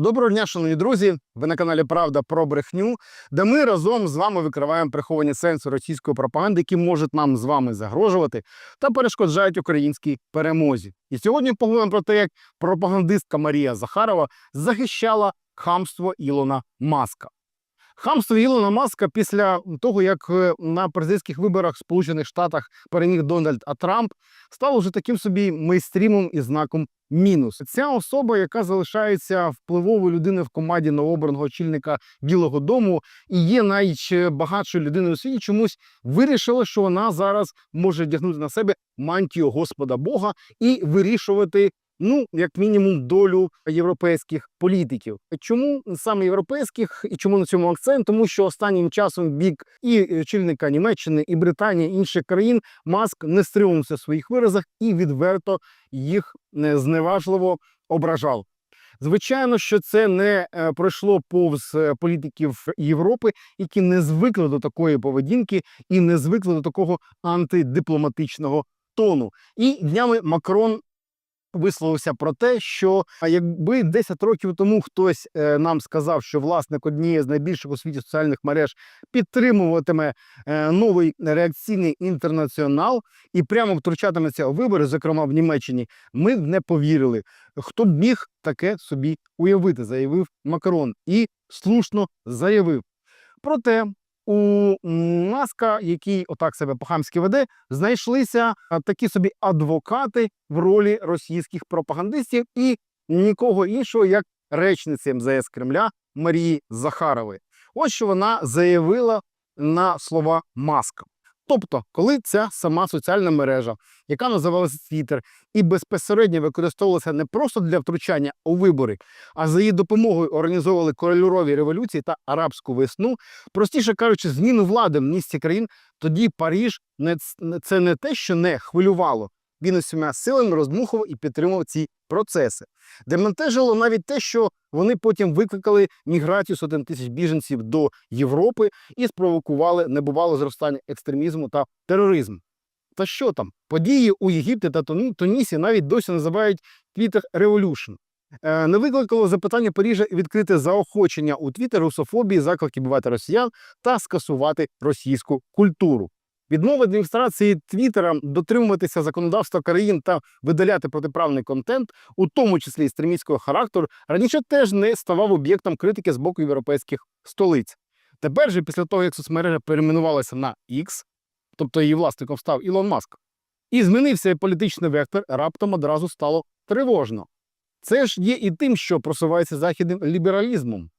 Доброго дня, шановні друзі! Ви на каналі Правда про брехню, де ми разом з вами викриваємо приховані сенси російської пропаганди, які можуть нам з вами загрожувати та перешкоджають українській перемозі. І сьогодні поговоримо про те, як пропагандистка Марія Захарова захищала хамство Ілона Маска. Хамство Ілона Маска після того, як е, на президентських виборах в Сполучених Штатах переміг Дональд А Трамп, стало вже таким собі мейстрімом і знаком мінус. Ця особа, яка залишається впливовою людиною в команді новообраного очільника Білого Дому і є найбагатшою людиною у світі, чомусь вирішила, що вона зараз може вдягнути на себе мантію Господа Бога і вирішувати. Ну, як мінімум, долю європейських політиків. Чому саме європейських і чому на цьому акцент? Тому що останнім часом бік і очільника Німеччини, і Британії, інших країн Маск не стримувався в своїх виразах і відверто їх е, зневажливо ображав. Звичайно, що це не е, пройшло повз е, політиків Європи, які не звикли до такої поведінки і не звикли до такого антидипломатичного тону. І днями Макрон висловився про те, що якби 10 років тому хтось е, нам сказав, що власник однієї з найбільших у світі соціальних мереж підтримуватиме е, новий реакційний інтернаціонал і прямо втручатиметься у вибори, зокрема в Німеччині, ми б не повірили. Хто б міг таке собі уявити, заявив Макрон, і слушно заявив. Проте у Маска, який отак себе по-хамськи веде, знайшлися такі собі адвокати в ролі російських пропагандистів і нікого іншого, як речниці МЗС Кремля Марії Захарової. Ось що вона заявила на слова Маска. Тобто, коли ця сама соціальна мережа, яка називалася Twitter, і безпосередньо використовувалася не просто для втручання у вибори, а за її допомогою організовували кольорові революції та арабську весну, простіше кажучи, зміну влади в місті країн, тоді Паріж не це не те, що не хвилювало. Він усіма силами роздмухував і підтримував ці процеси. Демонтежило навіть те, що вони потім викликали міграцію сотень тисяч біженців до Європи і спровокували небувале зростання екстремізму та тероризму. Та що там? Події у Єгипті та Туні- Тунісі навіть досі називають Twitter Revolution. Е, Не викликало запитання Парижа відкрити заохочення у Твіттер русофобії, заклики бувати росіян та скасувати російську культуру. Відмова адміністрації Твіттера дотримуватися законодавства країн та видаляти протиправний контент, у тому числі екстремістського характеру, раніше теж не ставав об'єктом критики з боку європейських столиць. Тепер же, після того, як соцмережа перейменувалася на X, тобто її власником став Ілон Маск, і змінився політичний вектор, раптом одразу стало тривожно. Це ж є і тим, що просувається західним лібералізмом.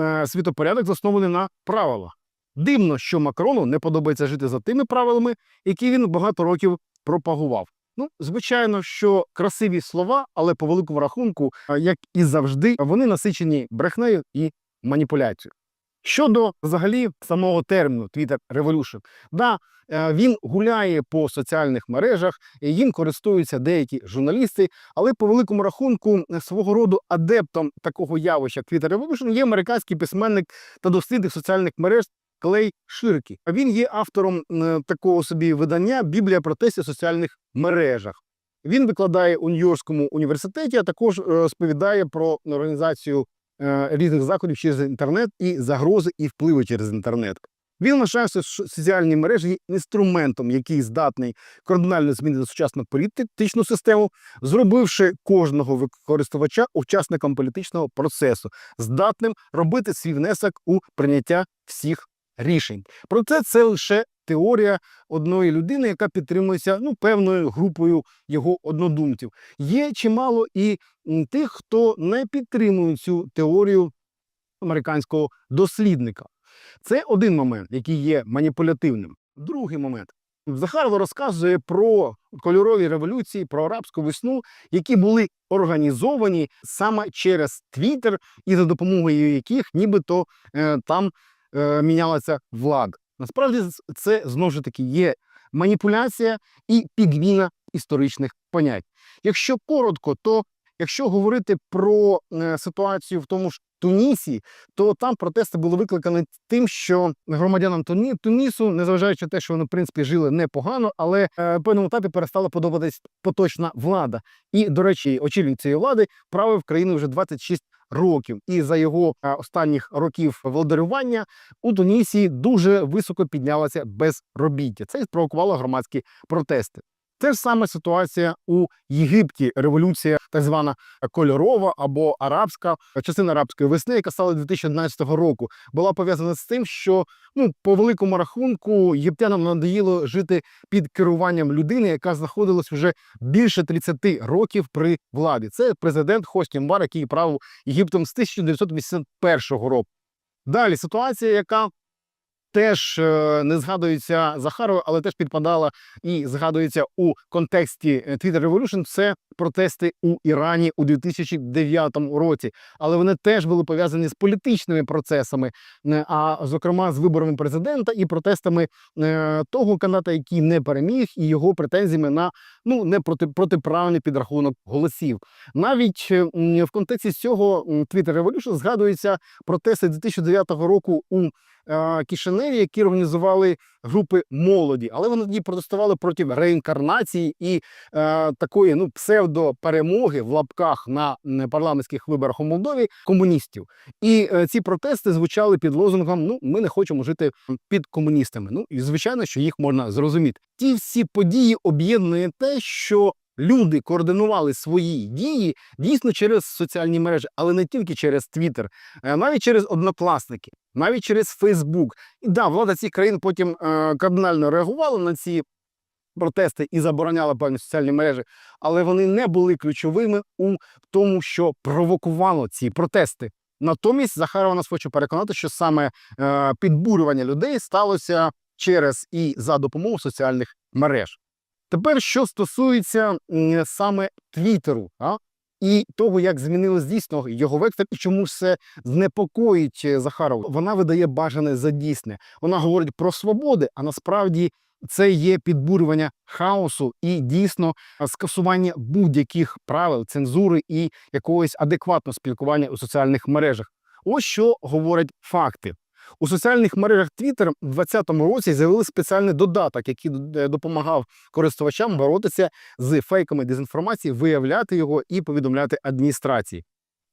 Е, світопорядок заснований на правилах. Дивно, що Макрону не подобається жити за тими правилами, які він багато років пропагував. Ну, звичайно, що красиві слова, але по великому рахунку, як і завжди, вони насичені брехнею і маніпуляцією. Щодо взагалі самого терміну Twitter Revolution, да, е, він гуляє по соціальних мережах, їм користуються деякі журналісти, але по великому рахунку е, свого роду адептом такого явища Twitter Revolution є американський письменник та дослідник соціальних мереж Клей Ширкі. Він є автором е, такого собі видання Біблія протестів в соціальних мережах. Він викладає у Нью-Йоркському університеті, а також е, розповідає про організацію е, різних заходів через інтернет і загрози і впливи через інтернет. Він вважає, що соціальні мережі є інструментом, який здатний кардинально змінити сучасну політичну систему, зробивши кожного користувача учасником політичного процесу, здатним робити свій внесок у прийняття всіх рішень. Проте це лише теорія одної людини, яка підтримується ну, певною групою його однодумців. Є чимало і тих, хто не підтримує цю теорію американського дослідника. Це один момент, який є маніпулятивним. Другий момент. Захарова розказує про кольорові революції, про арабську весну, які були організовані саме через Твіттер, і за допомогою яких нібито е, там е, мінялася влада. Насправді це знову ж таки є маніпуляція і підміна історичних понять. Якщо коротко, то якщо говорити про е, ситуацію в тому ж Тунісі, то там протести були викликані тим, що громадянам Туні, Тунісу, незважаючи на те, що вони в принципі жили непогано, але е, в певному етапі перестала подобатись поточна влада. І, до речі, очільник цієї влади правив країну вже 26 років. І за його е, останніх років володарювання у Тунісі дуже високо піднялося безробіття. Це спровокувало громадські протести. Те ж саме ситуація у Єгипті. Революція, так звана кольорова або арабська частина арабської весни, яка стала 2011 року, була пов'язана з тим, що ну по великому рахунку єгиптянам надоїло жити під керуванням людини, яка знаходилась вже більше 30 років при владі. Це президент Хосні Мбар, який правив Єгиптом з 1981 року. Далі ситуація, яка теж е, не згадується Захарова, але теж підпадала і згадується у контексті е, Twitter Revolution, Це протести у Ірані у 2009 році, але вони теж були пов'язані з політичними процесами, е, а зокрема з виборами президента і протестами того кандидата, який не переміг, і його претензіями на ну не проти протиправний підрахунок голосів. Навіть в контексті цього Twitter Revolution згадується протести 2009 року у Кишиневі, які організували групи молоді, але вони тоді протестували проти реінкарнації і е, такої ну псевдоперемоги в лапках на парламентських виборах у Молдові комуністів. І е, ці протести звучали під лозунгом: Ну, ми не хочемо жити під комуністами. Ну і звичайно, що їх можна зрозуміти. Ті всі події об'єднує те, що люди координували свої дії дійсно через соціальні мережі, але не тільки через Твіттер, навіть через однокласники, навіть через Фейсбук. І да, влада цих країн потім е, кардинально реагувала на ці протести і забороняла певні соціальні мережі, але вони не були ключовими у тому, що провокувало ці протести. Натомість Захарова нас хоче переконати, що саме е, підбурювання людей сталося через і за допомогою соціальних мереж. Тепер, що стосується саме Твіттеру, а? і того, як змінилось дійсно його вектор, і чому все непокоїть е, Захарову. Вона видає бажане за дійсне. Вона говорить про свободи, а насправді це є підбурювання хаосу і дійсно скасування будь-яких правил, цензури і якогось адекватного спілкування у соціальних мережах. Ось що говорять факти. У соціальних мережах Twitter у 2020 році з'явили спеціальний додаток, який е, допомагав користувачам боротися з фейками дезінформації, виявляти його і повідомляти адміністрації.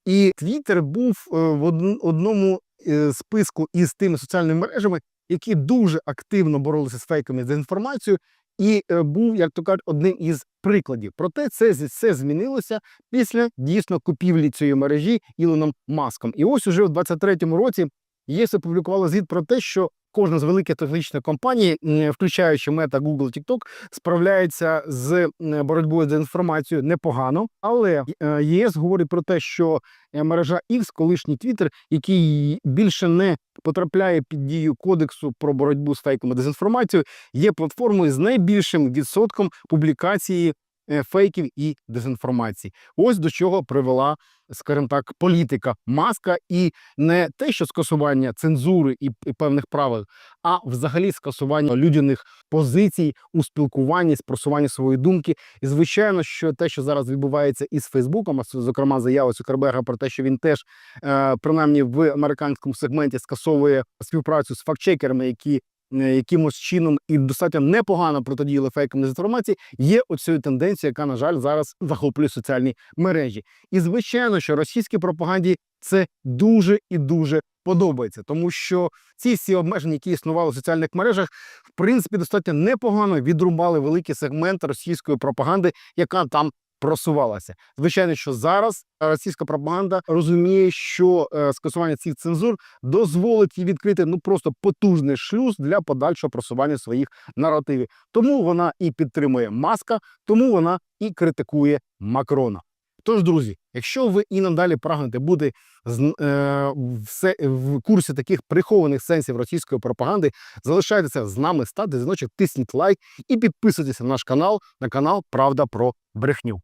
І Twitter був е, в одному е, списку із тими соціальними мережами, які дуже активно боролися з фейками дезінформацією, і був, як то кажуть, одним із прикладів. Проте це все змінилося після дійсно купівлі цієї мережі Ілоном Маском. І ось уже в 2023 році ЄС опублікувала звіт про те, що кожна з великих технологічних компаній, включаючи Meta, Google, TikTok, справляється з боротьбою з інформацією непогано. Але е, ЄС говорить про те, що е, мережа X, колишній Twitter, який більше не потрапляє під дію кодексу про боротьбу з фейками дезінформацією, є платформою з найбільшим відсотком публікації е, фейків і дезінформації. Ось до чого привела, скажімо так, політика маска і не те, що скасування цензури і, певних правил, а взагалі скасування людяних позицій у спілкуванні, спросуванні своєї думки. І звичайно, що те, що зараз відбувається із Фейсбуком, а зокрема заява Цукерберга про те, що він теж е, принаймні в американському сегменті скасовує співпрацю з фактчекерами, які е, якимось чином і достатньо непогано протидіяли фейкам дезінформації, є оцією тенденцією, яка, на жаль, зараз захоплює соціальні мережі. І звичайно, що російській пропаганді це дуже і дуже подобається, тому що ці всі обмеження, які існували в соціальних мережах, в принципі, достатньо непогано відрубали великий сегмент російської пропаганди, яка там просувалася. Звичайно, що зараз російська пропаганда розуміє, що е, скасування цих цензур дозволить їй відкрити ну просто потужний шлюз для подальшого просування своїх наративів. Тому вона і підтримує маска, тому вона і критикує Макрона. Тож, друзі, якщо ви і надалі прагнете бути е, в курсі таких прихованих сенсів російської пропаганди, залишайтеся з нами, ставте дзвіночок, тисніть лайк і підписуйтесь на наш канал на канал Правда про брехню.